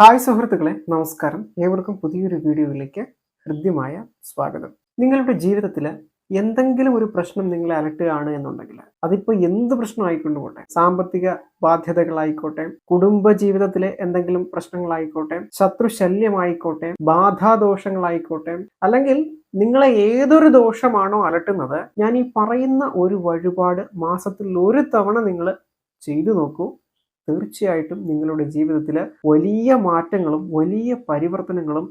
Hi സുഹൃത്തുക്കളെ നമസ്കാരം. ഏവർക്കും പുതിയൊരു വീഡിയോയിലേക്ക് ഹൃദ്യമായ സ്വാഗതം. നിങ്ങളുടെ ജീവിതത്തിൽ എന്തെങ്കിലും ഒരു പ്രശ്നം നിങ്ങളെ അലട്ടുകയാണ് എന്നുണ്ടെങ്കിൽ അതിപ്പോൾ എന്ത് പ്രശ്നം പോട്ടെ? സാമ്പത്തിക ബാധ്യതകളായിക്കോട്ടെ കുടുംബ ജീവിതത്തിലെ എന്തെങ്കിലും പ്രശ്നങ്ങളായിക്കോട്ടെ ശത്രുശല്യമായിക്കോട്ടെ ബാധാദോഷങ്ങളായിക്കോട്ടെ അല്ലെങ്കിൽ നിങ്ങളെ ഏതൊരു ദോഷമാണോ അലട്ടുന്നത് ഞാൻ ഈ പറയുന്ന ഒരു വഴിപാട് മാസത്തിൽ ഒരു തവണ നിങ്ങൾ ചെയ്തു നോക്കൂ. തീർച്ചയായിട്ടും നിങ്ങളുടെ ജീവിതത്തിൽ വലിയ മാറ്റങ്ങളും വലിയ പരിവർത്തനങ്ങളും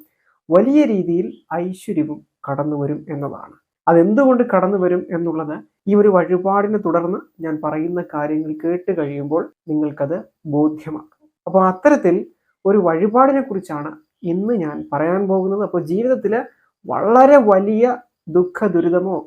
വലിയ രീതിയിൽ ഐശ്വര്യവും കടന്നു വരും എന്നതാണ്. അതെന്തുകൊണ്ട് കടന്നു വരും എന്നുള്ളത് ഈ ഒരു വഴിപാടിനെ തുടർന്ന് ഞാൻ പറയുന്ന കാര്യങ്ങൾ കേട്ട് കഴിയുമ്പോൾ നിങ്ങൾക്കത് ബോധ്യമാക്കും. അപ്പോൾ അത്തരത്തിൽ ഒരു വഴിപാടിനെ കുറിച്ചാണ് ഇന്ന് ഞാൻ പറയാൻ പോകുന്നത്. അപ്പോൾ ജീവിതത്തിൽ വളരെ വലിയ ദുഃഖ ദുരിതമോ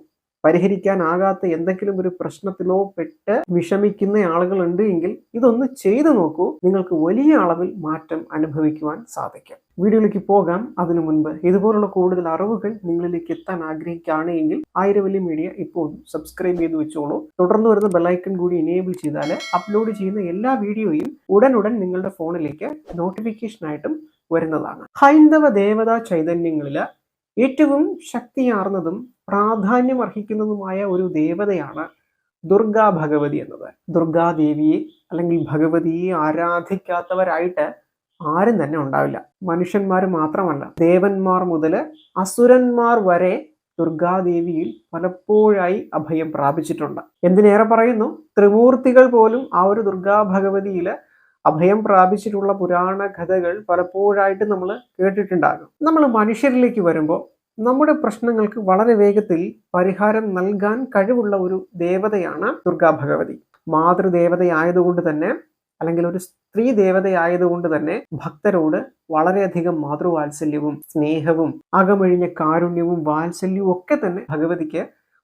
പരിഹരിക്കാനാകാത്ത എന്തെങ്കിലും ഒരു പ്രശ്നത്തിലോ പെട്ട് വിഷമിക്കുന്ന ആളുകളുണ്ട് എങ്കിൽ ഇതൊന്ന് ചെയ്തു നോക്കൂ. നിങ്ങൾക്ക് വലിയ അളവിൽ മാറ്റം അനുഭവിക്കുവാൻ സാധിക്കും. വീഡിയോയിലേക്ക് പോകാം. അതിനു മുൻപ് ഇതുപോലുള്ള കൂടുതൽ അറിവുകൾ നിങ്ങളിലേക്ക് എത്താൻ ആഗ്രഹിക്കുകയാണ് എങ്കിൽ ആയിരവല്ലി മീഡിയ ഇപ്പോൾ സബ്സ്ക്രൈബ് ചെയ്ത് വെച്ചോളൂ. തുടർന്ന് വരുന്ന ബെല്ലൈക്കൺ കൂടി എനേബിൾ ചെയ്താൽ അപ്ലോഡ് ചെയ്യുന്ന എല്ലാ വീഡിയോയും ഉടനുടൻ നിങ്ങളുടെ ഫോണിലേക്ക് നോട്ടിഫിക്കേഷനായിട്ടും വരുന്നതാണ്. ഹൈന്ദവ ദേവതാ ചൈതന്യങ്ങളിൽ ഏറ്റവും ശക്തിയാർന്നതും പ്രാധാന്യം അർഹിക്കുന്നതുമായ ഒരു ദേവതയാണ് ദുർഗാ ഭഗവതി എന്നത്. ദുർഗാദേവിയെ അല്ലെങ്കിൽ ഭഗവതിയെ ആരാധിക്കാത്തവരായിട്ട് ആരും തന്നെ ഉണ്ടാവില്ല. മനുഷ്യന്മാർ മാത്രമല്ല ദേവന്മാർ മുതൽ അസുരന്മാർ വരെ ദുർഗാദേവിയിൽ പലപ്പോഴായി അഭയം പ്രാപിച്ചിട്ടുണ്ട്. എന്തിനേറെ പറയുന്നു? ത്രിമൂർത്തികൾ പോലും ആ ഒരു ദുർഗാ ഭഗവതിയിൽ അഭയം പ്രാപിച്ചിട്ടുള്ള പുരാണ കഥകൾ പലപ്പോഴായിട്ട് നമ്മൾ കേട്ടിട്ടുണ്ടാകും. നമ്മൾ മനുഷ്യരിലേക്ക് വരുമ്പോൾ നമ്മുടെ പ്രശ്നങ്ങൾക്ക് വളരെ വേഗത്തിൽ പരിഹാരം നൽകാൻ കഴിവുള്ള ഒരു ദേവതയാണ് ദുർഗാ ഭഗവതി. മാതൃദേവതയായതുകൊണ്ട് തന്നെ അല്ലെങ്കിൽ ഒരു സ്ത്രീ ദേവതയായതുകൊണ്ട് തന്നെ ഭക്തരോട് വളരെയധികം മാതൃവാത്സല്യവും സ്നേഹവും അകമഴിഞ്ഞ കാരുണ്യവും വാത്സല്യവും ഒക്കെ തന്നെ ഭഗവതിക്ക്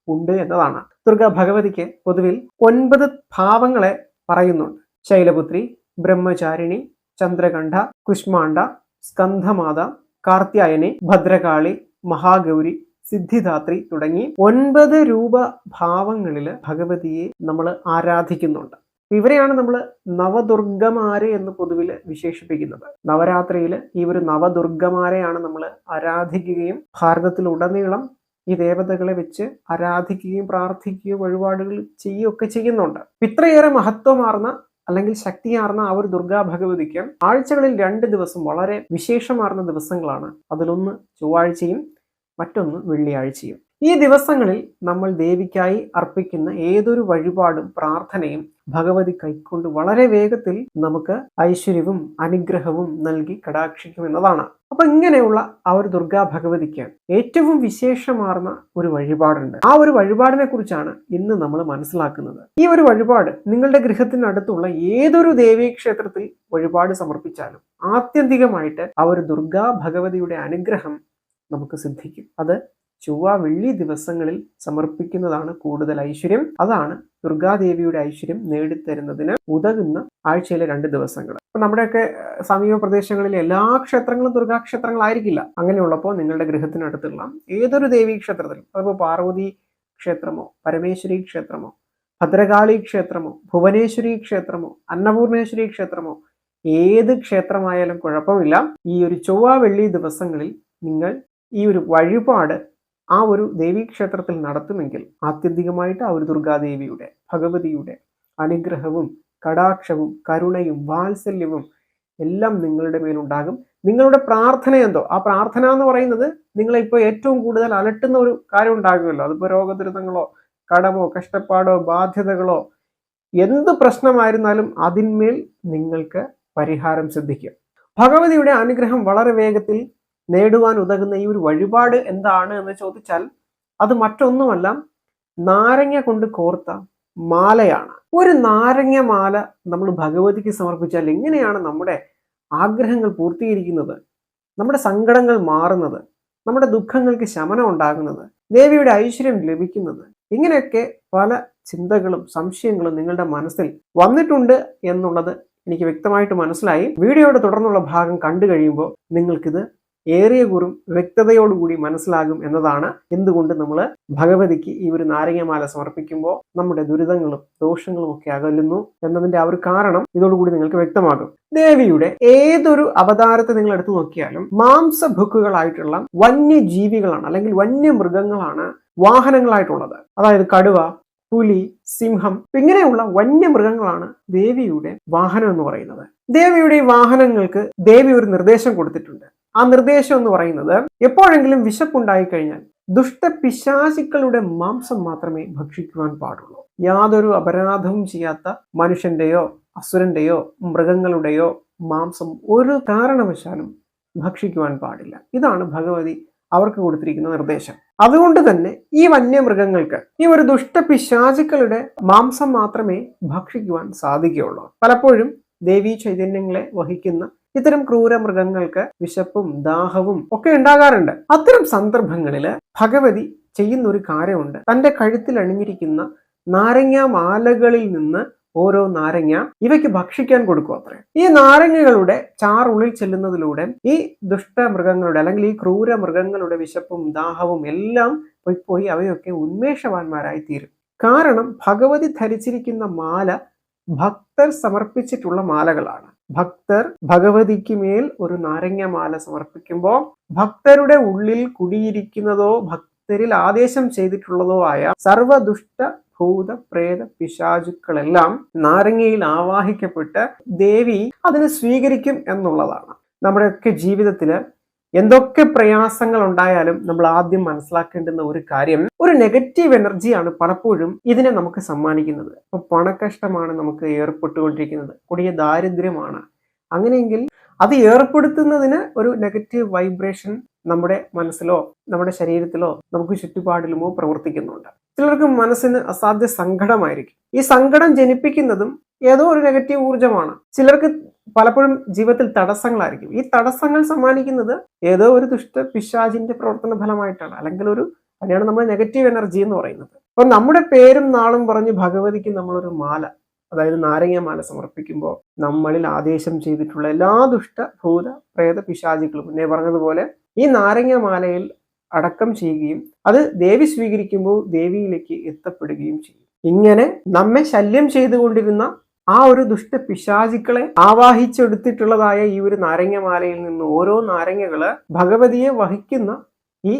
ഉണ്ട് എന്നതാണ്. ദുർഗാ ഭഗവതിക്ക് പൊതുവിൽ ഒൻപത് ഭാവങ്ങളെ പറയുന്നുണ്ട്. ശൈലപുത്രി ബ്രഹ്മചാരിണി ചന്ദ്രകണ്ഠ കുഷ്മാണ്ഡ സ്കന്ധമാത കാർത്യായനി ഭദ്രകാളി മഹാഗൗരി സിദ്ധിദാത്രി തുടങ്ങി ഒൻപത് രൂപ ഭാവങ്ങളിൽ ഭഗവതിയെ നമ്മൾ ആരാധിക്കുന്നുണ്ട്. ഇവരെയാണ് നമ്മൾ നവദുർഗമാരെ എന്ന് പൊതുവിൽ വിശേഷിപ്പിക്കുന്നത്. നവരാത്രിയിൽ ഈ ഒരു നവദുർഗമാരെയാണ് നമ്മൾ ആരാധിക്കുകയും ഭാരതത്തിലുടനീളം ഈ ദേവതകളെ വെച്ച് ആരാധിക്കുകയും പ്രാർത്ഥിക്കുകയും വഴിപാടുകൾ ചെയ്യുകയൊക്കെ ചെയ്യുന്നുണ്ട്. ഇത്രയേറെ മഹത്വമാർന്ന അല്ലെങ്കിൽ ശക്തിയാർന്ന ആ ഒരു ദുർഗാ ഭഗവതിക്ക് ആഴ്ചകളിൽ രണ്ട് ദിവസം വളരെ വിശേഷമാർന്ന ദിവസങ്ങളാണ്. അതിലൊന്ന് ചൊവ്വാഴ്ചയും മറ്റൊന്ന് വെള്ളിയാഴ്ചയും. ഈ ദിവസങ്ങളിൽ നമ്മൾ ദേവിക്കായി അർപ്പിക്കുന്ന ഏതൊരു വഴിപാടും പ്രാർത്ഥനയും ഭഗവതി കൈക്കൊണ്ട് വളരെ വേഗത്തിൽ നമുക്ക് ഐശ്വര്യവും അനുഗ്രഹവും നൽകി കടാക്ഷിക്കും എന്നതാണ്. അപ്പൊ ഇങ്ങനെയുള്ള ആ ഒരു ദുർഗാ ഭഗവതിക്ക് ഏറ്റവും വിശേഷമാർന്ന ഒരു വഴിപാടുണ്ട്. ആ ഒരു വഴിപാടിനെ കുറിച്ചാണ് ഇന്ന് നമ്മൾ മനസ്സിലാക്കുന്നത്. ഈ ഒരു വഴിപാട് നിങ്ങളുടെ ഗൃഹത്തിനടുത്തുള്ള ഏതൊരു ദേവീക്ഷേത്രത്തിൽ വഴിപാട് സമർപ്പിച്ചാലും ആത്യന്തികമായിട്ട് ആ ഒരു ദുർഗാ ഭഗവതിയുടെ അനുഗ്രഹം നമുക്ക് സിദ്ധിക്കും. അത് ചൊവ്വ വെള്ളി ദിവസങ്ങളിൽ സമർപ്പിക്കുന്നതാണ് കൂടുതൽ ഐശ്വര്യം. അതാണ് ദുർഗാദേവിയുടെ ഐശ്വര്യം നേടിത്തരുന്നതിന് ഉതകുന്ന ആഴ്ചയിലെ രണ്ട് ദിവസങ്ങൾ. നമ്മുടെയൊക്കെ സമീപ പ്രദേശങ്ങളിലെ എല്ലാ ക്ഷേത്രങ്ങളും ദുർഗാക്ഷേത്രങ്ങളായിരിക്കില്ല. അങ്ങനെയുള്ളപ്പോൾ നിങ്ങളുടെ ഗൃഹത്തിനടുത്തുള്ള ഏതൊരു ദേവീ ക്ഷേത്രത്തിലും അതിപ്പോൾ പാർവതി ക്ഷേത്രമോ പരമേശ്വരി ക്ഷേത്രമോ ഭദ്രകാളി ക്ഷേത്രമോ ഭുവനേശ്വരി ക്ഷേത്രമോ അന്നപൂർണേശ്വരി ക്ഷേത്രമോ ഏത് ക്ഷേത്രമായാലും കുഴപ്പമില്ല. ഈ ഒരു ചൊവ്വ വെള്ളി ദിവസങ്ങളിൽ നിങ്ങൾ ഈ ഒരു വഴിപാട് ആ ഒരു ദേവീക്ഷേത്രത്തിൽ നടത്തുമെങ്കിൽ ആത്യന്തികമായിട്ട് ആ ഒരു ദുർഗാദേവിയുടെ ഭഗവതിയുടെ അനുഗ്രഹവും കടാക്ഷവും കരുണയും വാത്സല്യവും എല്ലാം നിങ്ങളുടെ മേലുണ്ടാകും. നിങ്ങളുടെ പ്രാർത്ഥന എന്തോ? ആ പ്രാർത്ഥന എന്ന് പറയുന്നത് നിങ്ങളെ ഇപ്പോൾ ഏറ്റവും കൂടുതൽ അലട്ടുന്ന ഒരു കാര്യം ഉണ്ടാകുമല്ലോ. അതിപ്പോൾ രോഗദുരിതങ്ങളോ കടമോ കഷ്ടപ്പാടോ ബാധ്യതകളോ എന്ത് പ്രശ്നമായിരുന്നാലും അതിന്മേൽ നിങ്ങൾക്ക് പരിഹാരം സിദ്ധിക്കും. ഭഗവതിയുടെ അനുഗ്രഹം വളരെ വേഗത്തിൽ നേടുവാൻ ഉതകുന്ന ഈ ഒരു വഴിപാട് എന്താണ് എന്ന് ചോദിച്ചാൽ അത് മറ്റൊന്നുമല്ല നാരങ്ങ കൊണ്ട് കോർത്ത മാലയാണ്. ഒരു നാരങ്ങ മാല നമ്മൾ ഭഗവതിക്ക് സമർപ്പിച്ചാൽ എങ്ങനെയാണ് നമ്മുടെ ആഗ്രഹങ്ങൾ പൂർത്തീകരിക്കുന്നത്? നമ്മുടെ സങ്കടങ്ങൾ മാറുന്നത്? നമ്മുടെ ദുഃഖങ്ങൾക്ക് ശമനം ഉണ്ടാകുന്നത്? ദേവിയുടെ ഐശ്വര്യം ലഭിക്കുന്നത്? ഇങ്ങനെയൊക്കെ പല ചിന്തകളും സംശയങ്ങളും നിങ്ങളുടെ മനസ്സിൽ വന്നിട്ടുണ്ട് എന്നുള്ളത് എനിക്ക് വ്യക്തമായിട്ട് മനസ്സിലായി. വീഡിയോയുടെ തുടർന്നുള്ള ഭാഗം കണ്ടു കഴിയുമ്പോൾ നിങ്ങൾക്കിത് ഏറിയ കുറും വ്യക്തതയോടുകൂടി മനസ്സിലാകും എന്നതാണ് എന്തുകൊണ്ട് നമ്മൾ ഭഗവതിക്ക് ഈ ഒരു നാരങ്ങമാല സമർപ്പിക്കുമ്പോൾ നമ്മുടെ ദുരിതങ്ങളും ദോഷങ്ങളും ഒക്കെ അകലുന്നു എന്നതിന്റെ ആ ഒരു കാരണം ഇതോടുകൂടി നിങ്ങൾക്ക് വ്യക്തമാകും. ദേവിയുടെ ഏതൊരു അവതാരത്തെ നിങ്ങൾ എടുത്തു നോക്കിയാലും മാംസഭുക്കുകളായിട്ടുള്ള വന്യജീവികളാണ് അല്ലെങ്കിൽ വന്യമൃഗങ്ങളാണ് വാഹനങ്ങളായിട്ടുള്ളത്. അതായത് കടുവ പുലി സിംഹം ഇങ്ങനെയുള്ള വന്യമൃഗങ്ങളാണ് ദേവിയുടെ വാഹനം എന്ന് പറയുന്നത്. ദേവിയുടെ വാഹനങ്ങൾക്ക് ദേവി ഒരു നിർദ്ദേശം കൊടുത്തിട്ടുണ്ട്. ആ നിർദ്ദേശം എന്ന് പറയുന്നത് എപ്പോഴെങ്കിലും വിശപ്പുണ്ടായി കഴിഞ്ഞാൽ ദുഷ്ട പിശാചിക്കളുടെ മാംസം മാത്രമേ ഭക്ഷിക്കുവാൻ പാടുള്ളൂ. യാതൊരു അപരാധവും ചെയ്യാത്ത മനുഷ്യന്റെയോ അസുരന്റെയോ മൃഗങ്ങളുടെയോ മാംസം ഒരു കാരണവശാലും ഭക്ഷിക്കുവാൻ പാടില്ല. ഇതാണ് ഭഗവതി അവർക്ക് കൊടുത്തിരിക്കുന്ന നിർദ്ദേശം. അതുകൊണ്ട് തന്നെ ഈ വന്യമൃഗങ്ങൾക്ക് ഈ ഒരു ദുഷ്ട പിശാചിക്കളുടെ മാംസം മാത്രമേ ഭക്ഷിക്കുവാൻ സാധിക്കുകയുള്ളൂ. പലപ്പോഴും ദേവീ ചൈതന്യങ്ങളെ വഹിക്കുന്ന ഇത്തരം ക്രൂര മൃഗങ്ങൾക്ക് വിശപ്പും ദാഹവും ഒക്കെ ഉണ്ടാകാറുണ്ട്. അത്തരം സന്ദർഭങ്ങളിൽ ഭഗവതി ചെയ്യുന്ന ഒരു കാര്യമുണ്ട്. തന്റെ കഴുത്തിൽ അണിഞ്ഞിരിക്കുന്ന നാരങ്ങ മാലകളിൽ നിന്ന് ഓരോ നാരങ്ങ ഇവയ്ക്ക് ഭക്ഷിക്കാൻ കൊടുക്കും അത്രേ. ഈ നാരങ്ങകളുടെ ചാറുള്ളിൽ ചെല്ലുന്നതിലൂടെ ഈ ദുഷ്ട ദുഷ്ടമൃഗങ്ങളുടെ അല്ലെങ്കിൽ ഈ ക്രൂര മൃഗങ്ങളുടെ വിശപ്പും ദാഹവും എല്ലാം പോയി പോയി അവയൊക്കെ ഉന്മേഷവാന്മാരായി തീരും. കാരണം ഭഗവതി ധരിച്ചിരിക്കുന്ന മാല ഭക്തർ സമർപ്പിച്ചിട്ടുള്ള മാലകളാണ്. ഭക്തർ ഭഗവതിക്ക് മേൽ ഒരു നാരങ്ങമാല സമർപ്പിക്കുമ്പോൾ ഭക്തരുടെ ഉള്ളിൽ കുടിയിരിക്കുന്നതോ ഭക്തരിൽ ആദേശം ചെയ്തിട്ടുള്ളതോ ആയ സർവദുഷ്ട ഭൂത പ്രേത പിശാചുക്കളെല്ലാം നാരങ്ങയിൽ ആവാഹിക്കപ്പെട്ട് ദേവി അതിനെ സ്വീകരിക്കും എന്നുള്ളതാണ്. നമ്മുടെയൊക്കെ ജീവിതത്തിൽ എന്തൊക്കെ പ്രയാസങ്ങൾ ഉണ്ടായാലും നമ്മൾ ആദ്യം മനസ്സിലാക്കേണ്ടുന്ന ഒരു കാര്യം ഒരു നെഗറ്റീവ് എനർജിയാണ് പലപ്പോഴും ഇതിനെ നമുക്ക് സമ്മാനിക്കുന്നത്. ഇപ്പൊ പണക്കഷ്ടമാണ് നമുക്ക് ഏർപ്പെട്ടുകൊണ്ടിരിക്കുന്നത്. കൊടിയ ദാരിദ്ര്യമാണ്. അങ്ങനെയെങ്കിൽ അത് ഏർപ്പെടുത്തുന്നതിന് ഒരു നെഗറ്റീവ് വൈബ്രേഷൻ നമ്മുടെ മനസ്സിലോ നമ്മുടെ ശരീരത്തിലോ നമുക്ക് ചുറ്റുപാടിലുമോ പ്രവർത്തിക്കുന്നുണ്ട്. ചിലർക്ക് മനസ്സിന് അസാധ്യ സങ്കടമായിരിക്കും. ഈ സങ്കടം ജനിപ്പിക്കുന്നതും ഏതോ ഒരു നെഗറ്റീവ് ഊർജമാണ് ചിലർക്ക് പലപ്പോഴും ജീവിതത്തിൽ തടസ്സങ്ങളായിരിക്കും. ഈ തടസ്സങ്ങൾ സമ്മാനിക്കുന്നത് ഏതോ ഒരു ദുഷ്ട പിശാചിന്റെ പ്രവർത്തന ഫലമായിട്ടാണ്. അല്ലെങ്കിൽ ഒരു അതിനാണ് നമ്മൾ നെഗറ്റീവ് എനർജി എന്ന് പറയുന്നത്. അപ്പൊ നമ്മുടെ പേരും നാളും പറഞ്ഞ് ഭഗവതിക്ക് നമ്മളൊരു മാല അതായത് നാരങ്ങ മാല സമർപ്പിക്കുമ്പോൾ നമ്മളിൽ ആദേശം ചെയ്തിട്ടുള്ള എല്ലാ ദുഷ്ട ഭൂത പ്രേത പിശാചികളും എന്നെ പറഞ്ഞതുപോലെ ഈ നാരങ്ങ മാലയിൽ അടക്കം ചെയ്യുകയും അത് ദേവി സ്വീകരിക്കുമ്പോൾ ദേവിയിലേക്ക് എത്തപ്പെടുകയും ചെയ്യും. ഇങ്ങനെ നമ്മെ ശല്യം ചെയ്തുകൊണ്ടിരുന്ന ആ ഒരു ദുഷ്ട പിശാചിക്കളെ ആവാഹിച്ചെടുത്തിട്ടുള്ളതായ ഈ ഒരു നാരങ്ങമാലയിൽ നിന്ന് ഓരോ നാരങ്ങകൾ ഭഗവതിയെ വഹിക്കുന്ന ഈ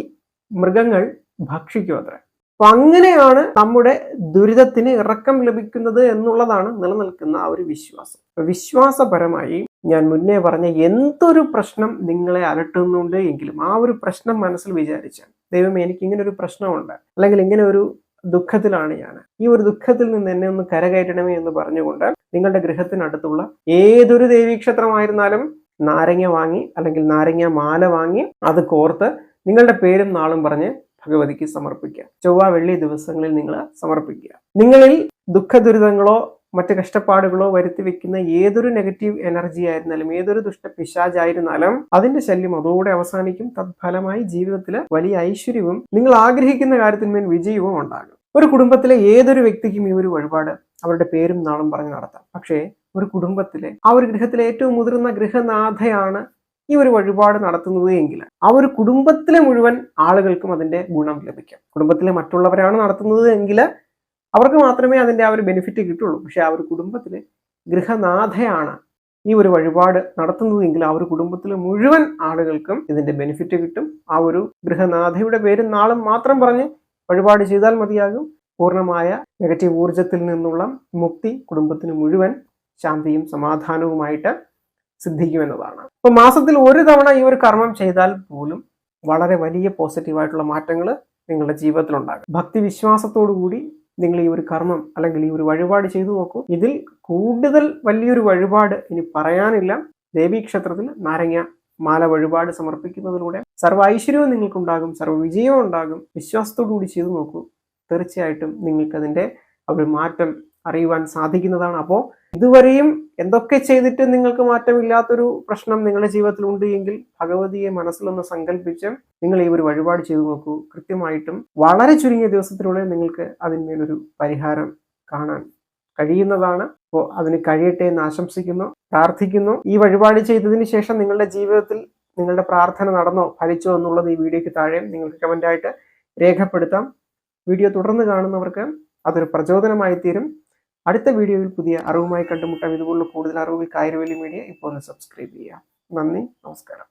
മൃഗങ്ങൾ ഭക്ഷിക്കും അത്ര. അപ്പൊ അങ്ങനെയാണ് നമ്മുടെ ദുരിതത്തിന് ഇറക്കം ലഭിക്കുന്നത് എന്നുള്ളതാണ് നിലനിൽക്കുന്ന ആ ഒരു വിശ്വാസം. വിശ്വാസപരമായി ഞാൻ മുന്നേ പറഞ്ഞ എന്തൊരു പ്രശ്നം നിങ്ങളെ അലട്ടുന്നുണ്ട് എങ്കിലും ആ ഒരു പ്രശ്നം മനസ്സിൽ വിചാരിച്ചാൽ ദൈവം എനിക്ക് ഇങ്ങനെ ഒരു പ്രശ്നമുണ്ട്. അല്ലെങ്കിൽ ഇങ്ങനെ ഒരു ദുഃഖത്തിലാണ് ഞാൻ. ഈ ഒരു ദുഃഖത്തിൽ നിന്ന് എന്നെ ഒന്ന് കരകയറ്റണമേ എന്ന് പറഞ്ഞുകൊണ്ട് നിങ്ങളുടെ ഗൃഹത്തിനടുത്തുള്ള ഏതൊരു ദേവീക്ഷേത്രമായിരുന്നാലും നാരങ്ങ വാങ്ങി അല്ലെങ്കിൽ നാരങ്ങ മാല വാങ്ങി അത് കോർത്ത് നിങ്ങളുടെ പേരും നാളും പറഞ്ഞ് ഭഗവതിക്ക് സമർപ്പിക്കുക. ചൊവ്വ വെള്ളി ദിവസങ്ങളിൽ നിങ്ങൾ സമർപ്പിക്കുക. നിങ്ങളിൽ ദുഃഖ ദുരിതങ്ങളോ മറ്റ് കഷ്ടപ്പാടുകളോ വരുത്തി വെക്കുന്ന ഏതൊരു നെഗറ്റീവ് എനർജി ആയിരുന്നാലും ഏതൊരു ദുഷ്ട പിശാചായിരുന്നാലും അതിന്റെ ശല്യം അതോടെ അവസാനിക്കും. തത്ഫലമായി ജീവിതത്തിൽ വലിയ ഐശ്വര്യവും നിങ്ങൾ ആഗ്രഹിക്കുന്ന കാര്യത്തിന്മേൽ വിജയവും ഉണ്ടാകും. ഒരു കുടുംബത്തിലെ ഏതൊരു വ്യക്തിക്കും ഈ ഒരു വഴിപാട് അവരുടെ പേരും നാളും പറഞ്ഞു നടത്താം. പക്ഷേ ഒരു കുടുംബത്തിലെ ആ ഒരു ഗൃഹത്തിലെ ഏറ്റവും മുതിർന്ന ഗൃഹനാഥയാണ് ഈ ഒരു വഴിപാട് നടത്തുന്നത് എങ്കിൽ ആ ഒരു കുടുംബത്തിലെ മുഴുവൻ ആളുകൾക്കും അതിന്റെ ഗുണം ലഭിക്കും. കുടുംബത്തിലെ മറ്റുള്ളവരാണ് നടത്തുന്നത് എങ്കിൽ അവർക്ക് മാത്രമേ അതിന്റെ ആ ഒരു ബെനിഫിറ്റ് കിട്ടുള്ളൂ. പക്ഷേ ആ ഒരു കുടുംബത്തിലെ ഗൃഹനാഥയാണ് ഈ ഒരു വഴിപാട് നടത്തുന്നതെങ്കിൽ ആ ഒരു കുടുംബത്തിലെ മുഴുവൻ ആളുകൾക്കും ഇതിന്റെ ബെനിഫിറ്റ് കിട്ടും. ആ ഒരു ഗൃഹനാഥയുടെ പേരും നാളും മാത്രം പറഞ്ഞ് വഴിപാട് ചെയ്താൽ മതിയാകും. പൂർണമായ നെഗറ്റീവ് ഊർജത്തിൽ നിന്നുള്ള മുക്തി കുടുംബത്തിന് മുഴുവൻ ശാന്തിയും സമാധാനവുമായിട്ട് സിദ്ധിക്കുമെന്നതാണ്. അപ്പോൾ മാസത്തിൽ ഒരു തവണ ഈ ഒരു കർമ്മം ചെയ്താൽ പോലും വളരെ വലിയ പോസിറ്റീവായിട്ടുള്ള മാറ്റങ്ങൾ നിങ്ങളുടെ ജീവിതത്തിൽ ഉണ്ടാകും ഭക്തി വിശ്വാസത്തോടു കൂടി നിങ്ങൾ ഈ ഒരു കർമ്മം അല്ലെങ്കിൽ ഈ ഒരു വഴിപാട് ചെയ്തു നോക്കൂ. ഇതിൽ കൂടുതൽ വലിയൊരു വഴിപാട് ഇനി പറയാനില്ല. ദേവീക്ഷേത്രത്തിൽ നാരങ്ങ മാല വഴിപാട് സമർപ്പിക്കുന്നതിലൂടെ സർവ ഐശ്വര്യവും നിങ്ങൾക്കുണ്ടാകും സർവ വിജയവും ഉണ്ടാകും. വിശ്വാസത്തോടു കൂടി ചെയ്തു നോക്കൂ. തീർച്ചയായിട്ടും നിങ്ങൾക്കതിന്റെ ഒരു മാറ്റം അറിയുവാൻ സാധിക്കുന്നതാണ്. അപ്പോൾ ഇതുവരെയും എന്തൊക്കെ ചെയ്തിട്ട് നിങ്ങൾക്ക് മാറ്റമില്ലാത്തൊരു പ്രശ്നം നിങ്ങളുടെ ജീവിതത്തിൽ ഉണ്ട് എങ്കിൽ ഭഗവതിയെ മനസ്സിലൊന്ന് സങ്കല്പിച്ച് നിങ്ങൾ ഈ ഒരു വഴിപാട് ചെയ്തു നോക്കൂ. കൃത്യമായിട്ടും വളരെ ചുരുങ്ങിയ ദിവസത്തിനുള്ളിൽ നിങ്ങൾക്ക് അതിന്മേലൊരു പരിഹാരം കാണാൻ കഴിയുന്നതാണ്. അപ്പോൾ അതിന് കഴിയട്ടെ എന്ന് ആശംസിക്കുന്നു പ്രാർത്ഥിക്കുന്നു. ഈ വഴിപാട് ചെയ്തതിന് ശേഷം നിങ്ങളുടെ ജീവിതത്തിൽ നിങ്ങളുടെ പ്രാർത്ഥന നടന്നോ ഫലിച്ചോ എന്നുള്ളത് ഈ വീഡിയോയ്ക്ക് താഴെ നിങ്ങൾക്ക് കമന്റായിട്ട് രേഖപ്പെടുത്താം. വീഡിയോ തുടർന്ന് കാണുന്നവർക്ക് അതൊരു പ്രചോദനമായി തീരും അടുത്ത വീഡിയോയിൽ പുതിയ അറിവുമായി കണ്ടുമുട്ടാം. ഇതുപോലുള്ള കൂടുതൽ അറിവുകൾ കായരവലി മീഡിയ ഇപ്പോൾ ഒന്ന് സബ്സ്ക്രൈബ് ചെയ്യാം. നന്ദി നമസ്കാരം.